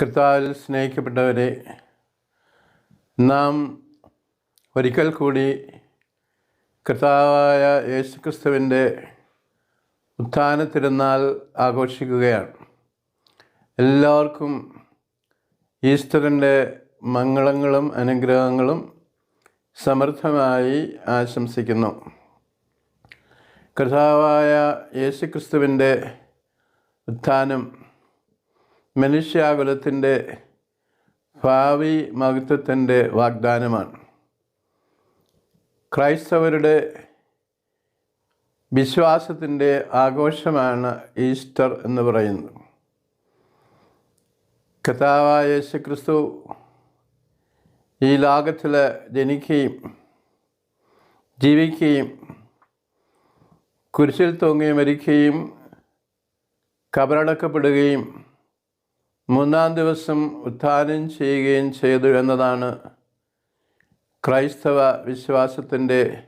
കർത്താവിൽ സ്നേഹിക്കപ്പെട്ടവരെ നാം ഒരിക്കൽ കൂടി കർത്താവായ യേശുക്രിസ്തുവിന്റെ ഉത്ഥാന തിരുനാൾ ആഘോഷിക്കുകയാണ്. എല്ലാവർക്കും ഈസ്റ്ററിന്റെ മംഗളങ്ങളും അനുഗ്രഹങ്ങളും സമൃദ്ധമായി ആശംസിക്കുന്നു. കർത്താവായ യേശുക്രിസ്തുവിന്റെ ഉത്ഥാനം മനുഷ്യാകുലത്തിന്റെ ഭാവി മഹത്വത്തിന്റെ വാഗ്ദാനമാണ്. ക്രൈസ്തവരുടെ വിശ്വാസത്തിന്റെ ആഘോഷമാണ് ഈസ്റ്റർ എന്ന് പറയുന്നത്. കഥാവായ യേശുക്രിസ്തു ഈ ലോകത്തിൽ ജനിക്കുകയും ജീവിക്കുകയും കുരിശിൽ തൂങ്ങി മരിക്കുകയും കബറടക്കപ്പെടുകയും മൂന്നാം ദിവസം ഉത്ഥാനം ചെയ്യുകയും ചെയ്തു എന്നതാണ് ക്രൈസ്തവ വിശ്വാസത്തിന്റെ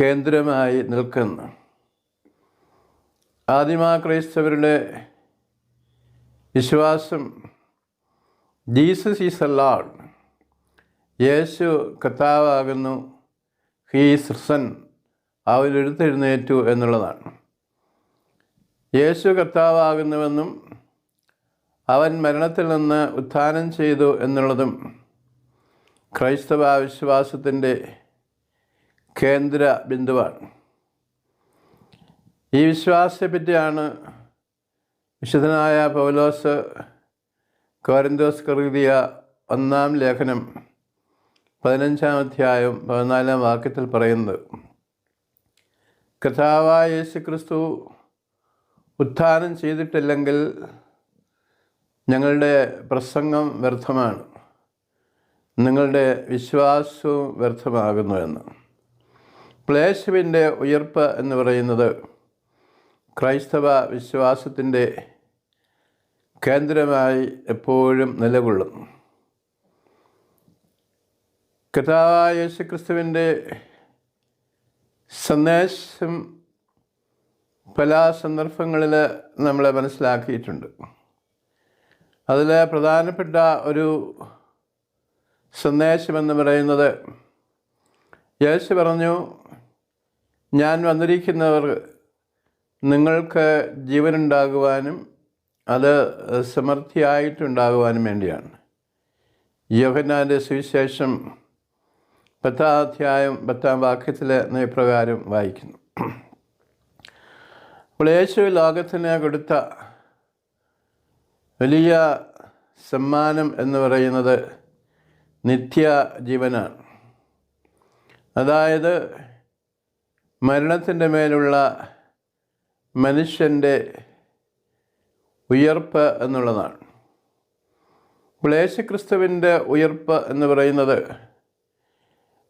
കേന്ദ്രമായി നിൽക്കുന്നു ആദിമ ക്രൈസ്തവരുടെ വിശ്വാസം ജീസസ് ഈസ് എ ലാഡ്. യേശു കർത്താവാകുന്നു. ഹീസ് റിസൺ അവൻ എന്നുള്ളതാണ്. യേശു കർത്താവാകുന്നുവെന്നും അവൻ മരണത്തിൽ നിന്ന് ഉത്ഥാനം ചെയ്തു എന്നുള്ളതും ക്രൈസ്തവ വിശ്വാസത്തിന്റെ കേന്ദ്ര ബിന്ദുവാണ്. ഈ വിശ്വാസത്തെ പറ്റിയാണ് വിശുദ്ധനായ പൗലോസ് കോരന്തോസ് കറുതിയ ഒന്നാം ലേഖനം പതിനഞ്ചാം അധ്യായം പതിനാലാം വാക്യത്തിൽ പറയുന്നത്. കഥാവായ യേശു ക്രിസ്തു ഉത്ഥാനം ചെയ്തിട്ടില്ലെങ്കിൽ ഞങ്ങളുടെ പ്രസംഗം വ്യർത്ഥമാണ്. നിങ്ങളുടെ വിശ്വാസവും വ്യർത്ഥമാകുന്നു എന്ന് പ്ലേശുവിന്റെ ഉയർപ്പ് എന്ന് പറയുന്നത് ക്രൈസ്തവ വിശ്വാസത്തിന്റെ കേന്ദ്രമായി എപ്പോഴും നിലകൊള്ളും. കഥാവായ യേശുക്രിസ്തുവിന്റെ സന്ദേശം പല സന്ദർഭങ്ങളിൽ നമ്മളെ മനസ്സിലാക്കിയിട്ടുണ്ട്. അതിൽ പ്രധാനപ്പെട്ട ഒരു സന്ദേശമെന്ന് പറയുന്നത് യേശു പറഞ്ഞു ഞാൻ വന്നിരിക്കുന്നവർ നിങ്ങൾക്ക് ജീവനുണ്ടാകുവാനും അത് സമൃദ്ധിയായിട്ടുണ്ടാകുവാനും വേണ്ടിയാണ്. യോഹന്നാന്റെ സുവിശേഷം പത്താം അധ്യായം പത്താം വാക്യത്തിൽ നയപ്രകാരം വായിക്കുന്നു. അപ്പോൾ യേശു ലോകത്തിന് കൊടുത്ത വലിയ സമ്മാനം എന്ന് പറയുന്നത് നിത്യ ജീവനാണ്. അതായത് മരണത്തിന്റെ മേലുള്ള മനുഷ്യന്റെ ഉയർപ്പ് എന്നുള്ളതാണ്. അപ്പോൾ യേശുക്രിസ്തുവിന്റെ ഉയർപ്പ് എന്ന് പറയുന്നത്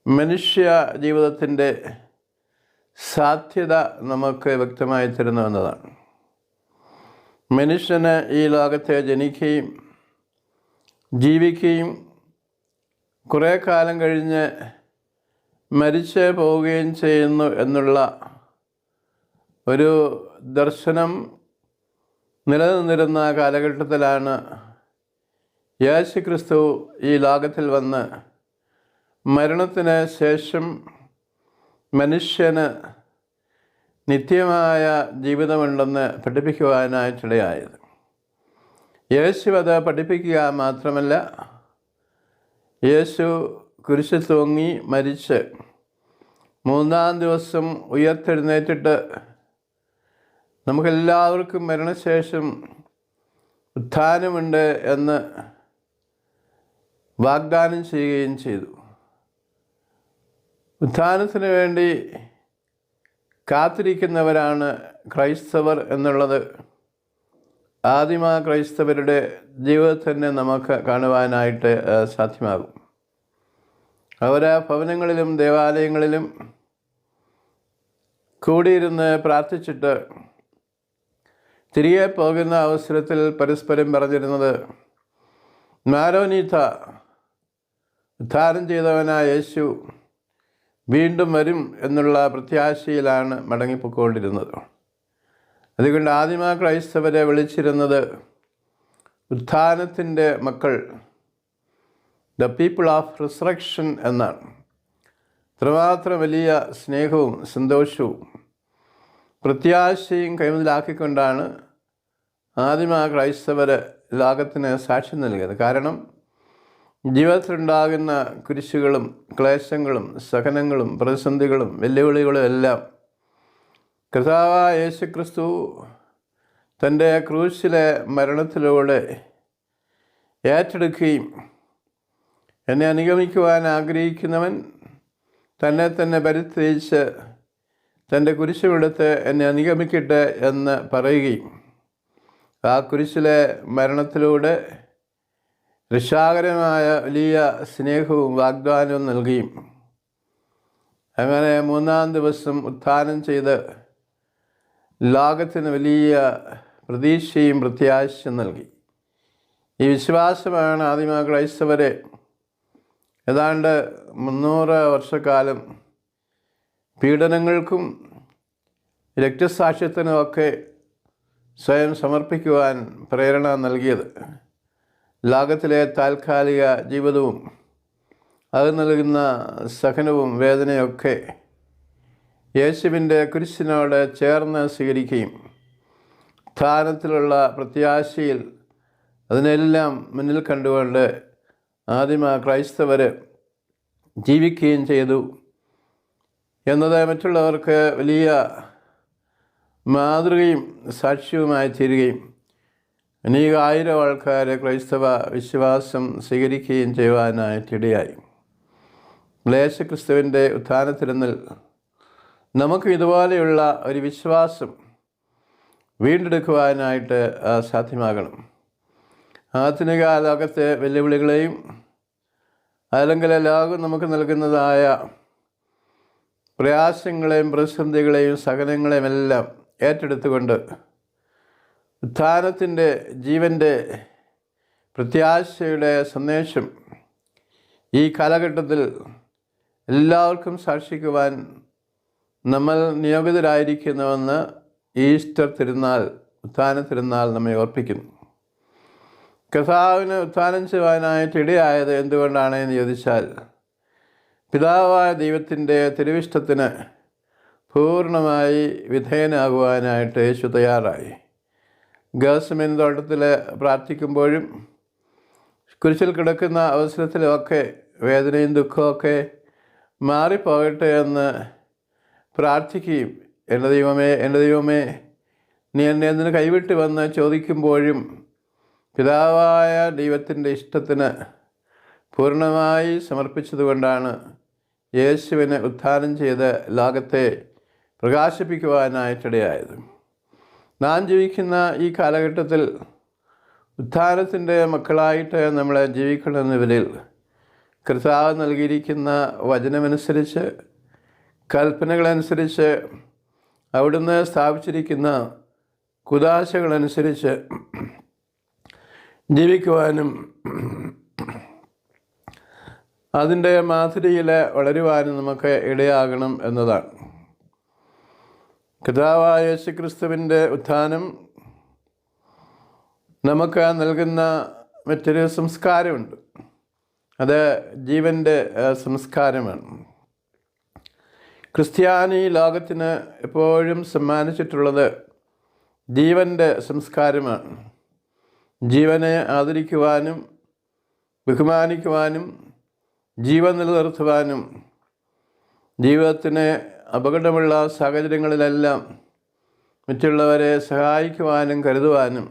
മനുഷ്യ ജീവിതത്തിന്റെ സാധ്യത നമുക്ക് വ്യക്തമായി തരുന്നു എന്നതാണ്. മനുഷ്യന് ഈ ലോകത്തെ ജനിക്കുകയും ജീവിക്കുകയും കുറേ കാലം കഴിഞ്ഞ് മരിച്ച് പോവുകയും ചെയ്യുന്നു എന്നുള്ള ഒരു ദർശനം നിലനിന്നിരുന്ന കാലഘട്ടത്തിലാണ് യേശു ക്രിസ്തു ഈ ലോകത്തിൽ വന്ന് മരണത്തിന് ശേഷം മനുഷ്യന് നിത്യമായ ജീവിതമുണ്ടെന്ന് പഠിപ്പിക്കുവാനായിട്ടിടയായത് യേശു അത് പഠിപ്പിക്കുക മാത്രമല്ല യേശു കുരിശ് തൂങ്ങി മരിച്ച് മൂന്നാം ദിവസം ഉയർത്തെഴുന്നേറ്റിട്ട് നമുക്കെല്ലാവർക്കും മരണശേഷം ഉത്ഥാനമുണ്ട് എന്ന് വാഗ്ദാനം ചെയ്യുകയും ചെയ്തു. ഉത്ഥാനത്തിന് വേണ്ടി കാത്തിരിക്കുന്നവരാണ് ക്രൈസ്തവർ എന്നുള്ളത്. ആദിമ ക്രൈസ്തവരുടെ ജീവിതത്തിൽ നമുക്ക് കാണുവാനായിട്ട് സാധ്യമാകും. അവർ ഭവനങ്ങളിലും ദേവാലയങ്ങളിലും കൂടിയിരുന്ന് പ്രാർത്ഥിച്ചിട്ട് തിരികെ പോകുന്ന അവസരത്തിൽ പരസ്പരം പറഞ്ഞിരുന്നത് മാരോനീത ഉദ്ധാരം ചെയ്തവനായ യേശു വീണ്ടും വരും എന്നുള്ള പ്രത്യാശയിലാണ് മടങ്ങിപ്പോയിക്കൊണ്ടിരുന്നത്. അതുകൊണ്ട് ആദിമ ക്രൈസ്തവരെ വിളിച്ചിരുന്നത് ഉത്ഥാനത്തിന്റെ മക്കൾ ദ പീപ്പിൾ ഓഫ് റിസ്രക്ഷൻ എന്നാണ്. ഇത്രമാത്രം വലിയ സ്നേഹവും സന്തോഷവും പ്രത്യാശയും കൈമുതലാക്കിക്കൊണ്ടാണ് ആദിമ ക്രൈസ്തവർ ലോകത്തിന് സാക്ഷ്യം നൽകിയത്. കാരണം ജീവിതത്തിലുണ്ടാകുന്ന കുരിശുകളും ക്ലേശങ്ങളും സഹനങ്ങളും പ്രതിസന്ധികളും വെല്ലുവിളികളും എല്ലാം കർത്താവായ യേശു ക്രിസ്തു തന്റെ ക്രൂശിലെ മരണത്തിലൂടെ ഏറ്റെടുക്കുകയും എന്നെ അനുഗമിക്കുവാൻ ആഗ്രഹിക്കുന്നവൻ തന്നെ തന്നെ പരിത്യജിച്ച് തന്റെ കുരിശുമെടുത്ത് എന്നെ അനുഗമിക്കട്ടെ എന്ന് പറയുകയും ആ കുരിശിലെ മരണത്തിലൂടെ രക്ഷാകരമായ വലിയ സ്നേഹവും വാഗ്ദാനവും നൽകിയും അങ്ങനെ മൂന്നാം ദിവസം ഉത്ഥാനം ചെയ്ത് ലോകത്തിന് വലിയ പ്രതീക്ഷയും പ്രത്യാശയും നൽകി. ഈ വിശ്വാസമാണ് ആദിമ ക്രൈസ്തവരെ ഏതാണ്ട് മുന്നൂറ് വർഷക്കാലം പീഡനങ്ങൾക്കും രക്തസാക്ഷ്യത്തിനുമൊക്കെ സ്വയം സമർപ്പിക്കുവാൻ പ്രേരണ നൽകിയത്. ലോകത്തിലെ താൽക്കാലിക ജീവിതവും അത് നൽകുന്ന സഹനവും വേദനയൊക്കെ യേശുവിന്റെ കുരിശിനോട് ചേർന്ന് സ്വീകരിക്കുകയും സ്ഥാനത്തിലുള്ള പ്രത്യാശയിൽ അതിനെല്ലാം മുന്നിൽ കണ്ടുകൊണ്ട് ആദിമ ക്രൈസ്തവർ ജീവിക്കുകയും ചെയ്തു. എന്നത് മറ്റുള്ളവർക്ക് വലിയ മാതൃകയും സാക്ഷ്യവുമായി തീരുകയും അനേകായിരം ആൾക്കാർ ക്രൈസ്തവ വിശ്വാസം സ്വീകരിക്കുകയും ചെയ്യുവാനായിട്ടിടയായി ക്ലേശക്രിസ്തുവിന്റെ ഉത്ഥാനത്തിരുന്നിൽ നമുക്ക് ഇതുപോലെയുള്ള ഒരു വിശ്വാസം വീണ്ടെടുക്കുവാനായിട്ട് സാധ്യമാകണം. ആധുനിക ലോകത്തെ വെല്ലുവിളികളെയും അല്ലെങ്കിൽ ലോകം നമുക്ക് നൽകുന്നതായ പ്രയാസങ്ങളെയും പ്രതിസന്ധികളെയും സഹനങ്ങളെയും എല്ലാം ഏറ്റെടുത്തുകൊണ്ട് ഉത്ഥാനത്തിന്റെ ജീവന്റെ പ്രത്യാശയുടെ സന്ദേശം ഈ കാലഘട്ടത്തിൽ എല്ലാവർക്കും സാക്ഷിക്കുവാൻ നമ്മൾ നിയോഗിതരായിരിക്കുന്നുവെന്ന് ഈസ്റ്റർ തിരുനാൾ ഉത്ഥാന തിരുനാൾ നമ്മെ ഓർപ്പിക്കുന്നു. കഥാവിന് ഉത്ഥാനം ചെയ്യുവാനായിട്ട് ഇടയായത് എന്തുകൊണ്ടാണ് എന്ന് ചോദിച്ചാൽ പിതാവായ ദൈവത്തിന്റെ തിരുവിഷ്ടത്തിന് പൂർണമായി വിധേയനാകുവാനായിട്ട് യേശു തയ്യാറായി. ഗേഴ്സ്മെൻ തോട്ടത്തിൽ പ്രാർത്ഥിക്കുമ്പോഴും കുരിശിൽ കിടക്കുന്ന അവസരത്തിലുമൊക്കെ വേദനയും ദുഃഖമൊക്കെ മാറിപ്പോകട്ടെ എന്ന് പ്രാർത്ഥിക്കുകയും എന്റെ ദൈവമേ എന്റെ ദൈവമേ നീ എന്നെ എന്തിന് കൈവിട്ട് വന്ന് ചോദിക്കുമ്പോഴും പിതാവായ ദൈവത്തിന്റെ ഇഷ്ടത്തിന് പൂർണമായി സമർപ്പിച്ചതുകൊണ്ടാണ് യേശുവിനെ ഉദ്ധാനം ചെയ്ത് ലോകത്തെ പ്രകാശിപ്പിക്കുവാനായിട്ടിടയായത്. നാം ജീവിക്കുന്ന ഈ കാലഘട്ടത്തിൽ ഉദ്ധാനത്തിന്റെ മക്കളായിട്ട് നമ്മൾ ജീവിക്കണമെന്ന നിലയിൽ കർത്താവ് നൽകിയിരിക്കുന്ന വചനമനുസരിച്ച് കൽപ്പനകളനുസരിച്ച് അവിടുന്ന് സ്ഥാപിച്ചിരിക്കുന്ന കുതാശകളനുസരിച്ച് ജീവിക്കുവാനും അതിന്റെ മാധുരിയിൽ വളരുവാനും നമുക്ക് ഇടയാകണം എന്നതാണ്. കഥാവായ യേശുക്രിസ്തുവിന്റെ ഉത്ഥാനം നമുക്ക് നൽകുന്ന മറ്റൊരു സംസ്കാരമുണ്ട്. അത് ജീവന്റെ സംസ്കാരമാണ്. ക്രിസ്ത്യാനി ലോകത്തിന് എപ്പോഴും സമ്മാനിച്ചിട്ടുള്ളത് ജീവന്റെ സംസ്കാരമാണ്. ജീവനെ ആദരിക്കുവാനും ബഹുമാനിക്കുവാനും ജീവൻ നിലനിർത്തുവാനും ജീവിതത്തിന് അപകടമുള്ള സാഹചര്യങ്ങളിലെല്ലാം മറ്റുള്ളവരെ സഹായിക്കുവാനും കരുതുവാനും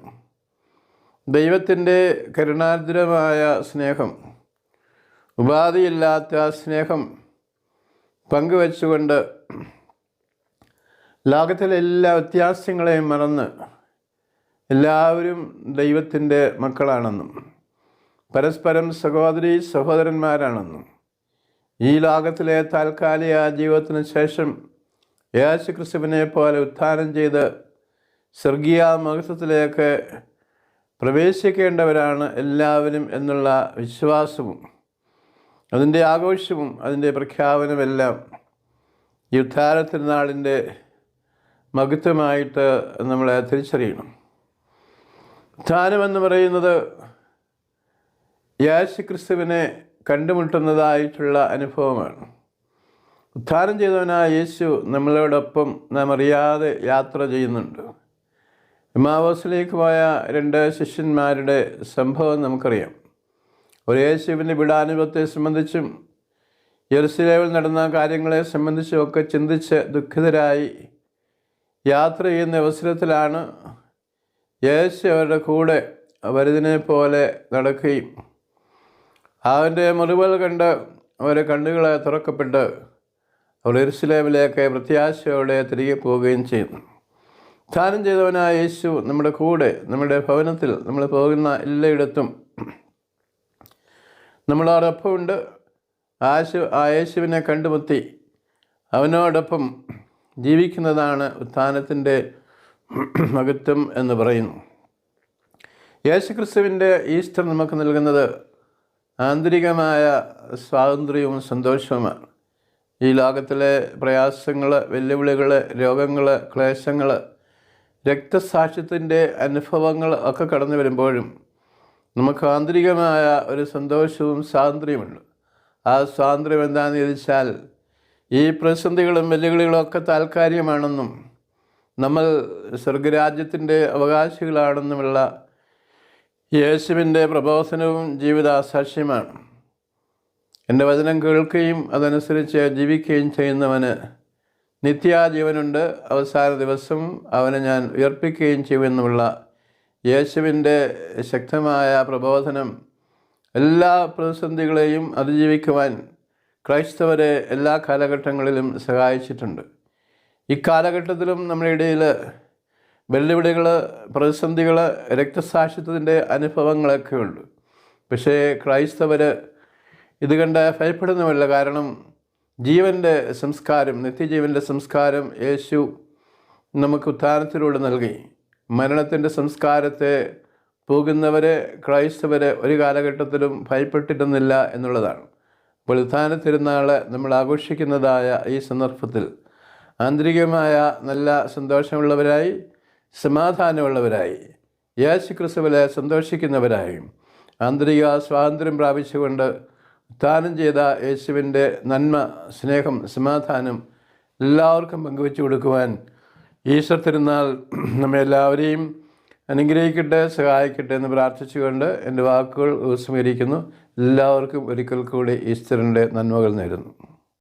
ദൈവത്തിന്റെ കരുണാർദ്രമായ സ്നേഹം ഉപാധിയില്ലാത്ത സ്നേഹം പങ്കുവച്ചുകൊണ്ട് ലോകത്തിലെ എല്ലാ വ്യത്യാസങ്ങളെയും മറന്ന് എല്ലാവരും ദൈവത്തിന്റെ മക്കളാണെന്നും പരസ്പരം സഹോദരി സഹോദരന്മാരാണെന്നും ഈ ലോകത്തിലെ താൽക്കാലിക ജീവിതത്തിന് ശേഷം യേശു ക്രിസ്തുവിനെ പോലെ ഉത്ഥാനം ചെയ്ത് സ്വർഗീയ മഹത്വത്തിലേക്ക് പ്രവേശിക്കേണ്ടവരാണ് എല്ലാവരും എന്നുള്ള വിശ്വാസവും അതിന്റെ ആഘോഷവും അതിന്റെ പ്രഖ്യാപനമെല്ലാം ഈ ഉദ്ധാര തിരുനാളിന്റെ മഹത്വമായിട്ട് നമ്മൾ തിരിച്ചറിയണം. ഉത്ഥാനമെന്ന് പറയുന്നത് യേശു ക്രിസ്തുവിനെ കണ്ടുമുട്ടുന്നതായിട്ടുള്ള അനുഭവമാണ്. ഉദ്ധാനം ചെയ്തവനായ യേശു നമ്മളോടൊപ്പം നാം അറിയാതെ യാത്ര ചെയ്യുന്നുണ്ട്. എമാവോസിലേക്ക് പോയ രണ്ട് ശിഷ്യന്മാരുടെ സംഭവം നമുക്കറിയാം. ഒരു യേശുവിന്റെ വിടാനുഭവത്തെ സംബന്ധിച്ചും യെറുസലേമിൽ നടന്ന കാര്യങ്ങളെ സംബന്ധിച്ചും ഒക്കെ ചിന്തിച്ച് ദുഃഖിതരായി യാത്ര ചെയ്യുന്ന അവസരത്തിലാണ് യേശു അവരുടെ കൂടെ വരുതിനെ പോലെ നടക്കുകയും അവന്റെ മുറിവുകൾ കണ്ട് അവരെ കണ്ണുകളെ തുറക്കപ്പെട്ട് അവർ എരുസലേമിലേക്ക് പ്രത്യാശയോടെ തിരികെ പോവുകയും ചെയ്യും. സ്ഥാനം ചെയ്തവനായ യേശു നമ്മുടെ കൂടെ നമ്മുടെ ഭവനത്തിൽ നമ്മൾ പോകുന്ന എല്ലായിടത്തും നമ്മളോടൊപ്പമുണ്ട് ആശു ആ യേശുവിനെ കണ്ടുമുത്തി അവനോടൊപ്പം ജീവിക്കുന്നതാണ് ഉത്ഥാനത്തിന്റെ മഹത്വം എന്ന് പറയുന്നു. യേശുക്രിസ്തുവിന്റെ ഈസ്റ്റർ നമുക്ക് നൽകുന്നത് ആന്തരികമായ സ്വാതന്ത്ര്യവും സന്തോഷവുമാണ്. ഈ ലോകത്തിലെ പ്രയാസങ്ങൾ വെല്ലുവിളികൾ രോഗങ്ങൾ ക്ലേശങ്ങൾ രക്തസാക്ഷ്യത്തിന്റെ അനുഭവങ്ങൾ ഒക്കെ കടന്നു വരുമ്പോഴും നമുക്ക് ആന്തരികമായ ഒരു സന്തോഷവും സ്വാതന്ത്ര്യമുണ്ട്. ആ സ്വാതന്ത്ര്യം എന്താണെന്ന് ചോദിച്ചാൽ ഈ പ്രതിസന്ധികളും വെല്ലുവിളികളും ഒക്കെ താൽക്കാലികമാണെന്നും നമ്മൾ സ്വർഗരാജ്യത്തിന്റെ അവകാശികളാണെന്നുമുള്ള യേശുവിന്റെ പ്രബോധനവും ജീവിതാസാക്ഷ്യമാണ്. എന്റെ വചനം കേൾക്കുകയും അതനുസരിച്ച് ജീവിക്കുകയും ചെയ്യുന്നവന് നിത്യാജീവനുണ്ട്. അവസാന ദിവസം അവനെ ഞാൻ ഉയർപ്പിക്കുകയും ചെയ്യുമെന്നുള്ള യേശുവിന്റെ ശക്തമായ പ്രബോധനം എല്ലാ പ്രതിസന്ധികളെയും അതിജീവിക്കുവാൻ ക്രൈസ്തവരെ എല്ലാ കാലഘട്ടങ്ങളിലും സഹായിച്ചിട്ടുണ്ട്. ഇക്കാലഘട്ടത്തിലും നമ്മുടെ ഇടയിൽ വെല്ലുവിളികൾ പ്രതിസന്ധികൾ രക്തസാക്ഷിത്വത്തിന്റെ അനുഭവങ്ങളൊക്കെ ഉണ്ട്. പക്ഷേ ക്രൈസ്തവർ ഇത് കണ്ട് ഭയപ്പെടുന്നുമില്ല കാരണം ജീവന്റെ സംസ്കാരം നിത്യജീവന്റെ സംസ്കാരം യേശു നമുക്ക് ഉത്ഥാനത്തിലൂടെ നൽകി. മരണത്തിന്റെ സംസ്കാരത്തെ പോകുന്നവരെ ക്രൈസ്തവരെ ഒരു കാലഘട്ടത്തിലും ഭയപ്പെട്ടിരുന്നില്ല എന്നുള്ളതാണ്. അപ്പോൾ ഉത്ഥാന തിരുനാൾ നമ്മൾ ആഘോഷിക്കുന്നതായ ഈ സന്ദർഭത്തിൽ ആന്തരികമായ നല്ല സന്തോഷമുള്ളവരായി സമാധാനമുള്ളവരായി. യേശു ക്രിസ്തുവിലെ സന്തോഷിക്കുന്നവരായും ആന്തരിക സ്വാതന്ത്ര്യം പ്രാപിച്ചുകൊണ്ട് ദാനം ചെയ്ത യേശുവിന്റെ നന്മ സ്നേഹം സമാധാനം എല്ലാവർക്കും പങ്കുവെച്ചു കൊടുക്കുവാൻ ഈശ്വർ തിരുനാൾ നമ്മെല്ലാവരെയും അനുഗ്രഹിക്കട്ടെ സഹായിക്കട്ടെ എന്ന് പ്രാർത്ഥിച്ചുകൊണ്ട് എന്റെ വാക്കുകൾ ഉപസ്മരിക്കുന്നു എല്ലാവർക്കും ഒരിക്കൽ കൂടി ഈശ്വരന്റെ നന്മകൾ നേരുന്നു.